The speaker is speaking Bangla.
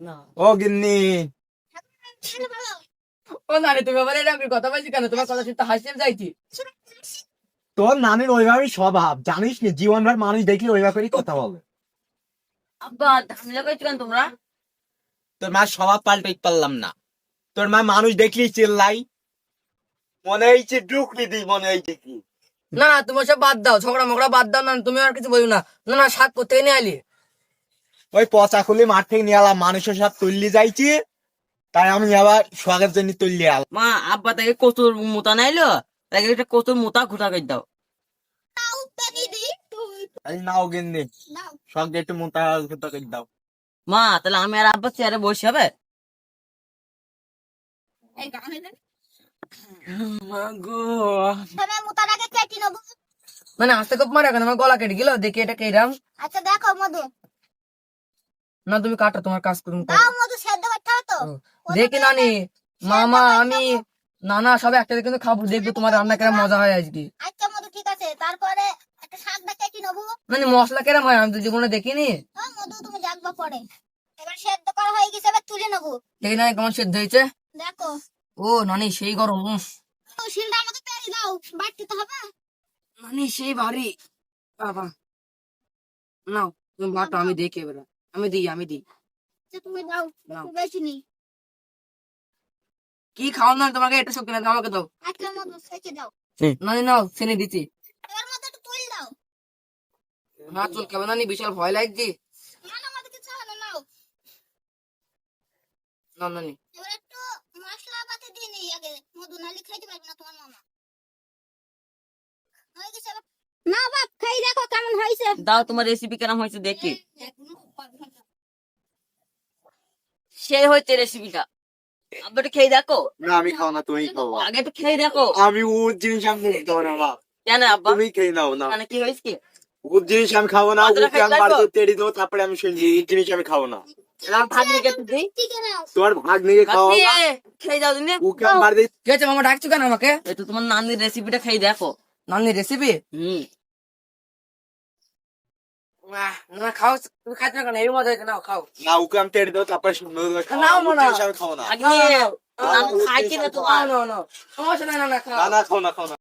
না। ও গিন্নি। ও নানি তুমি আবার এরকম কথা বলছি কেন? তোমার কথা শুনতে হাসতে যাইছি তোর নামের ওইভাবেই স্বভাব জানিস নি? জীবন ভর মানুষ দেখলে ওইভাবে কথা বলে। আব্বা ঝামেলা করছ কেন তোমরা? তোর মা স্বভাব পাল্টাই পারলাম না। তোর মা মানুষ দেখলি চিল্লাই? মনে হয়েছে ডুকরি দিই মনে হয়েছে কি? না না তুমি সব বাদ দাও ঝগড়া মগড়া বাদ দাও না তুমি আর কিছু বলব না। না না শাক করতে নিয়ে আলি ওই পচা খুলি মাঠ থেকে নিয়ে এলাম মানুষের সব তুললি যাইছি। তাই আমি আবার সোয়াগের জন্য তুললি আল। মা আব্বা তাকে কচুর মোতা নাইলো? তাকে একটা কচুর মোতা ঘুটা করে দাও। নাও একটু ঘুরতে করে দাও। মা তাহলে আমি আর আব্বা চেয়ারে বসে হবে? মানে আস্তে খুব মারা কেন? আমার গলা কেটে গেল দেখি এটা কেরাম। আচ্ছা দেখো মধু। না তুমি কাটো তোমার কাজ করুন দেখি নানি মামা আমি নানা সব একসাথে কিন্তু খাব দেখব তোমার রান্না কেরম মজা হয় আজকে। আচ্ছা মধু ঠিক আছে। তারপরে একটা শাক দেখে কি নেব? মানে মশলা কেরম হয় আমি তো জীবনে দেখিনি। হ্যাঁ মধু তুমি জাগবা পরে। এবার সেদ্ধ করা হয়ে গেছে এবার তুলে নেব। দেখি নানি কেমন সেদ্ধ হয়েছে। দেখো। ও নানি সেই গরম। শিলটা আমাকে পেরে দাও বাড়তে তো হবে। নানি সেই ভারী বাবা। নাও তুমি বাটো আমি দেখি এবার। আমি দিই আমি দিই। আচ্ছা, তুমি দাও বেশি কি খাও না তোমাকে এটা শক্তি না আমাকে দাও। নানি নাও চিনি দিচ্ছি। এবার মধ্যে একটু তুলে দাও। না চুল কেমন নানি বিশাল ভয় লাগছে। না না মধু কিছু হবে না নাও। না। নানি এবার একটু মশলা পাতি দিয়ে নিই আগে মধু নালি খাইতে পারবে না তোমার মামা। হয়ে গেছে না বাপ খাই দেখো কেমন হয়েছে। দাও তোমার রেসিপি কেমন হয়েছে দেখি এখনও পারবে না। সেই হয়েছে রেসিপিটা একটু খেয়ে দেখো না আমি খাও না তুমি খাও আগে একটু খেয়ে দেখো আমি ওর জিনিস আমি নিতে না কেন আব্বা তুমি খেয়ে নাও না মানে কি হয়েছে কি ওর জিনিস আমি খাব না ওকে আমি পারব? তেড়ে দেবো তারপরে আমি সেই জিনিস আমি খাব না একটু দিই তোমার ভাগ নিয়ে খাওয়া খেয়ে যাও দিনে ওকে আমি বাড়িতে ঠিক আছে মামা ডাকছো কেন আমাকে তো তোমার নানির রেসিপিটা খেয়ে দেখো নানি রেসিপি হুম না খাও তুমি খাচ্ছ না কেন এই মজা হয়েছে নাও খাও না ওকে আমি তেড়ে দেবো তারপরে সুন্দর করে খাওয়া। নাও ওর না। জিনিস আমি খাও না ভাগ্নি, আমি খাইছি না তোমার না না সমস্যা নাই না না খাও না না খাও না খাও না